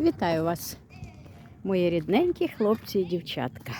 Вітаю вас, мої рідненькі хлопці і дівчатка.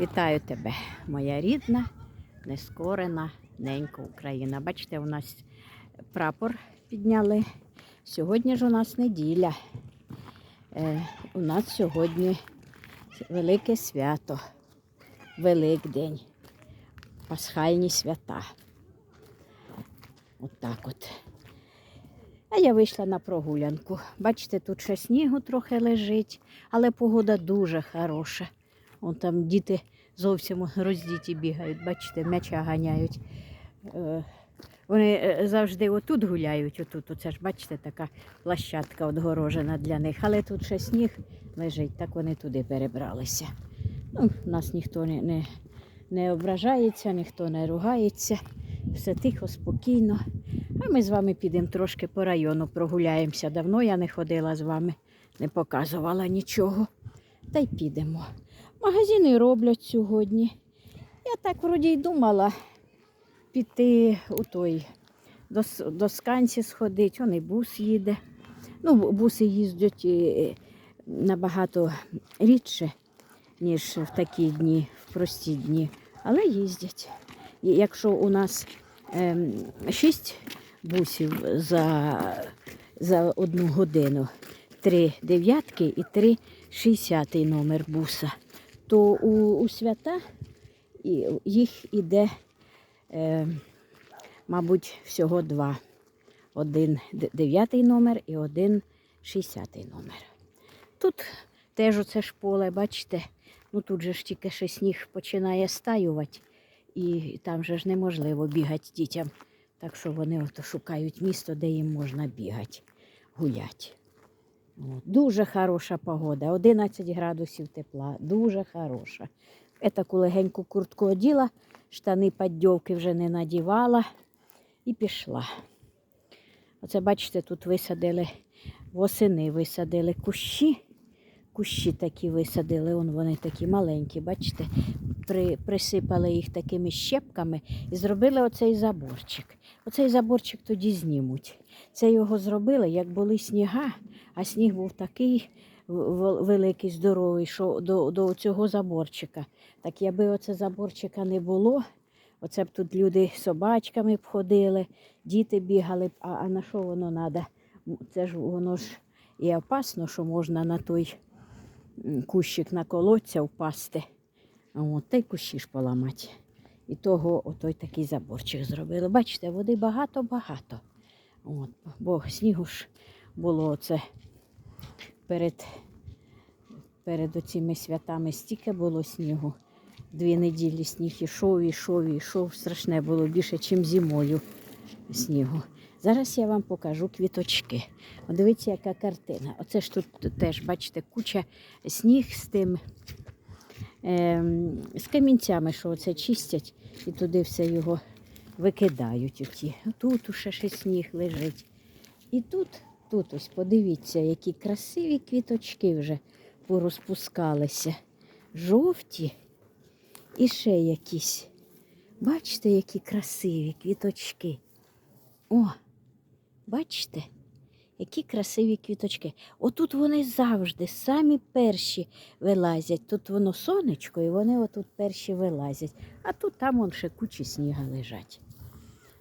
Вітаю тебе, моя рідна, нескорена ненька Україна. Бачите, у нас прапор підняли. Сьогодні ж у нас неділя. Е, у нас сьогодні велике свято, Великдень, пасхальні свята. От так от. А я вийшла на прогулянку. Бачите, тут ще снігу трохи лежить, але погода дуже хороша. Вон там діти зовсім роздіті бігають, бачите, м'яча ганяють. Е, Вони е, завжди отут гуляють, отут. Оце ж, бачите, така площадка відгорожена для них. Але тут ще сніг лежить, так вони туди перебралися. Ну, нас ніхто не, не, не ображається, ніхто не ругається. Все тихо, спокійно. А ми з вами підемо трошки по району прогуляємося. Давно я не ходила з вами, не показувала нічого. Та й підемо. Магазини роблять сьогодні. Я так вроді й думала піти у той до, до Сканці сходити, он і бус їде. Ну, буси їздять е, набагато рідше, ніж в такі дні, в прості дні, але їздять. Якщо у нас ем, шість бусів за, за одну годину, три дев'ятки і три шістдесятий номер буса, то у, у свята їх іде, е, мабуть, всього два. Один дев'ятий номер і один шістдесятий номер. Тут теж оце ж поле, бачите, ну тут же ж тільки ще сніг починає стаювати, і там же ж неможливо бігати дітям. Так що вони ото шукають місто, де їм можна бігати, гуляти. От. Дуже хороша погода, 11 градусів тепла, дуже хороша. Я таку легеньку куртку оділа, штани піддьовки вже не надівала і пішла. Оце, бачите, тут висадили восени, висадили кущі. Кущі такі висадили, он вони такі маленькі, бачите, При, присипали їх такими щепками і зробили оцей заборчик. Оцей заборчик тоді знімуть. Це його зробили, як були сніга, а сніг був такий великий, здоровий, що до, до цього заборчика. Так якби оце заборчика не було, оце б тут люди собачками б ходили, діти бігали б, а, а на що воно треба? Це ж воно ж і опасно, що можна на той кущик на колодця впасти. От, та й кущі ж поламати. І того отой такий заборчик зробили. Бачите, води багато-багато. Бо снігу ж було оце перед, перед оціми святами стільки було снігу. Дві неділі сніг ішов, ішов, ішов. Страшне було більше, ніж зимою снігу. Зараз я вам покажу квіточки. От дивіться, яка картина. Оце ж тут теж, бачите, куча сніг з тим, ем, з камінцями, що оце чистять, і туди все його викидають. Оті. Тут уже ще сніг лежить. І тут, тут ось подивіться, які красиві квіточки вже порозпускалися. Жовті і ще якісь. Бачите, які красиві квіточки. О, бачите, які красиві квіточки. Отут вони завжди, самі перші вилазять. Тут воно сонечко, і вони отут перші вилазять. А тут там вон ще кучі сніга лежать.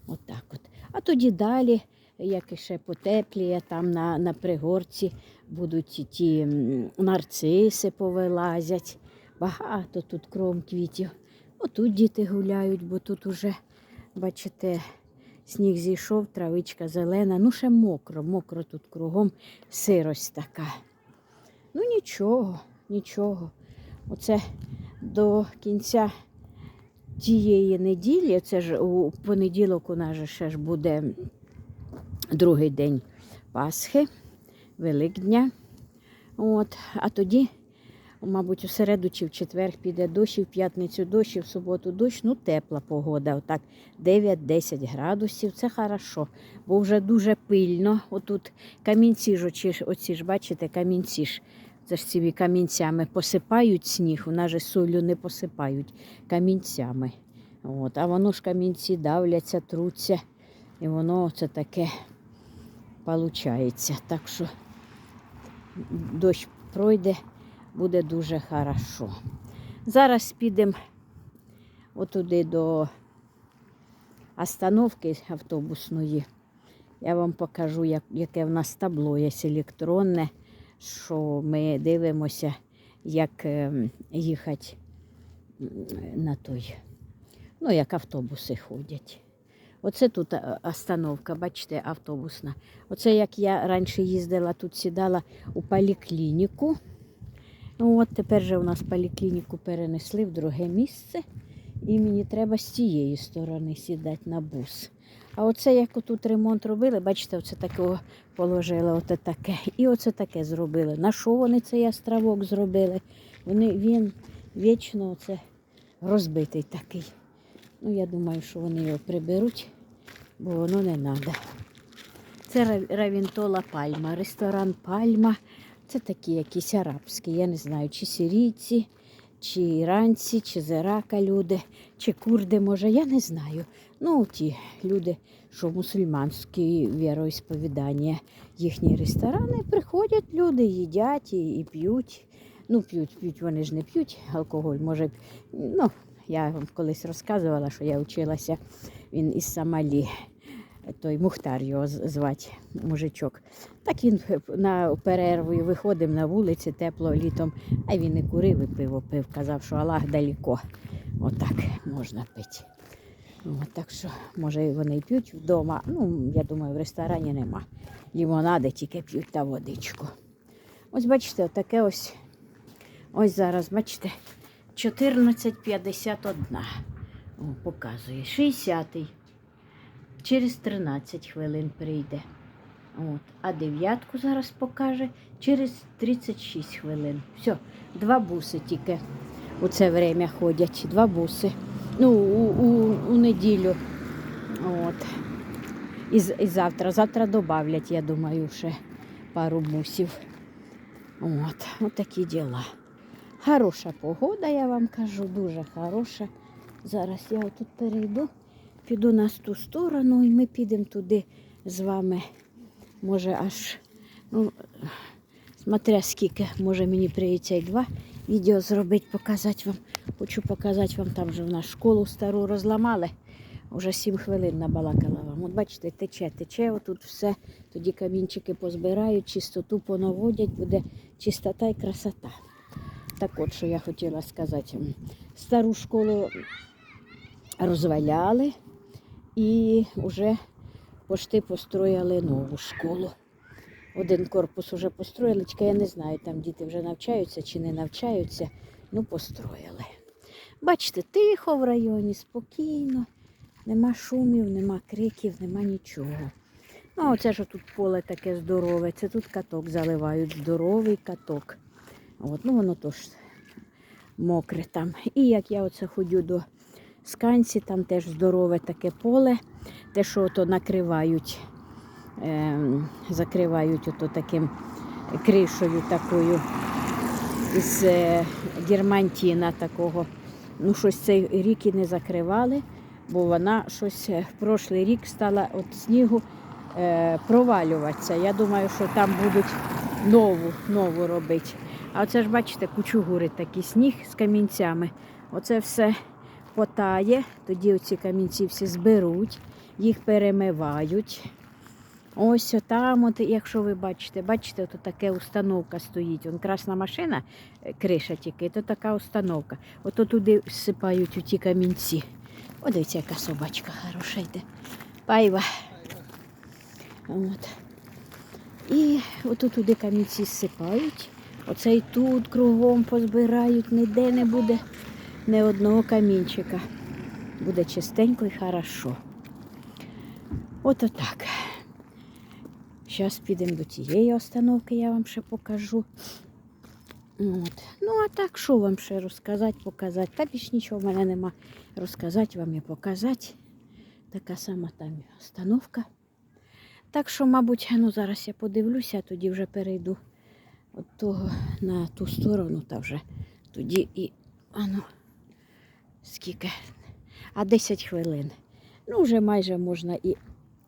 Отак от. А тоді далі, як іще потепліє, там на, на пригорці будуть ті нарциси повилазять. Багато тут кром квітів. Отут діти гуляють, бо тут уже, бачите, сніг зійшов, травичка зелена. Ну, ще мокро, мокро тут кругом сирость така. Ну нічого, нічого. Оце до кінця тієї неділі, це ж у понеділок у нас ще ж буде другий день Пасхи, Великдня. От, а тоді, мабуть, у середу чи в четвер піде дощ, і в п'ятницю дощ, і в суботу дощ. Ну, тепла погода. Отак 9-10 градусів. Це хорошо, бо вже дуже пильно. Отут камінці ж, оці, оці ж, бачите, камінці ж. Це ж цими камінцями посипають сніг, у нас же солью не посипають камінцями. От, а воно ж камінці давляться, труться, і воно це таке виходить. Так що дощ пройде, буде дуже хорошо. Зараз підемо отуди до остановки автобусної. Я вам покажу, як, яке в нас табло є електронне, що ми дивимося, як ем, їхати на той, ну, як автобуси ходять. Оце тут е, остановка, бачите, автобусна. Оце як я раніше їздила, тут сідала у поліклініку. Ну, от тепер же у нас поліклініку перенесли в друге місце. І мені треба з цієї сторони сідати на бус. А оце як тут ремонт робили, бачите, оце такого положили, оце таке. І оце таке зробили. На що вони цей островок зробили? Вони, він вічно оце розбитий такий. Ну, я думаю, що вони його приберуть, бо воно не треба. Це Равінтола Пальма, ресторан Пальма. Це такі якісь арабські, я не знаю, чи сирійці, чи іранці, чи з Ірака люди, чи курди, може, я не знаю. Ну, ті люди, що мусульманські віроісповідання, їхні ресторани, приходять люди, їдять і, і п'ють. Ну, п'ють, п'ють, вони ж не п'ють алкоголь, може, ну, я вам колись розказувала, що я вчилася, він із Сомалі, той Мухтар його звати, мужичок. Так він на перерву виходив на вулиці тепло літом, а він і курив, і пиво пив. Казав, що Аллах далеко. Отак можна пити. От, так що, може, вони п'ють вдома. Ну, я думаю, в ресторані нема. Лімонади тільки п'ють та водичку. Ось бачите, таке ось. Ось зараз, бачите, 14,51. О, показує. 60-й. Через 13 хвилин прийде. От. А дев'ятку зараз покаже через 36 хвилин. Все, два буси тільки у це время ходять. Два буси. Ну, у, у, у неділю. От. І, і завтра. Завтра додавлять, я думаю, ще пару бусів. От, от такі діла. Хороша погода, я вам кажу, дуже хороша. Зараз я отут перейду, піду на ту сторону і ми підемо туди з вами. Може аж, ну, смотря скільки, може мені прийдеться і два відео зробити, показати вам. Хочу показати вам, там вже в нас школу стару розламали. Уже сім хвилин набалакала вам. От бачите, тече, тече, отут все. Тоді камінчики позбирають, чистоту понаводять, буде чистота і красота. Так от, що я хотіла сказати. Стару школу розваляли і вже пошти построїли нову школу. Один корпус вже построїли, тільки я не знаю, там діти вже навчаються чи не навчаються. Ну, построїли. Бачите, тихо в районі, спокійно, нема шумів, нема криків, нема нічого. Ну, оце ж тут поле таке здорове, це тут каток заливають, здоровий каток. От, ну воно теж мокре там. І як я оце ходю до сканці, там теж здорове таке поле, те, що ото накривають, ем, закривають ото таким кришою такою із е, дірмантіна такого. Ну, щось цей рік і не закривали, бо вона щось е, в прошлий рік стала від снігу е, провалюватися. Я думаю, що там будуть нову, нову робити. А оце ж, бачите, кучугури такі сніг з камінцями. Оце все потає, тоді оці камінці всі зберуть, їх перемивають. Ось там, от, якщо ви бачите, бачите, тут така установка стоїть. Вон красна машина, е, криша тільки, то така установка. Ото туди всипають ті камінці. О, дивіться, яка собачка хороша йде. Пайва. От. І ото туди камінці зсипають. Оце і тут кругом позбирають, ніде не буде ні одного камінчика. Буде чистенько і хорошо. Ото так. Зараз підемо до тієї остановки, я вам ще покажу. От. Ну, а так, що вам ще розказати, показати? Та більш нічого в мене нема розказати вам і показати. Така сама там остановка. Так що, мабуть, ну зараз я подивлюся, а тоді вже перейду от того на ту сторону, та вже тоді і ану, скільки? А 10 хвилин. Ну, вже майже можна і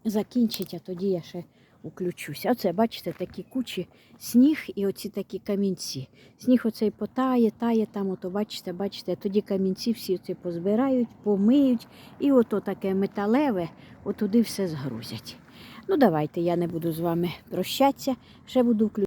закінчити, а тоді я ще Уключуся. Оце, бачите, такі кучі сніг і оці такі камінці. Сніг оцей потає, тає там, ото бачите, бачите, тоді камінці всі оці позбирають, помиють, і ото таке металеве, отуди все згрузять. Ну, давайте, я не буду з вами прощатися, ще буду включати.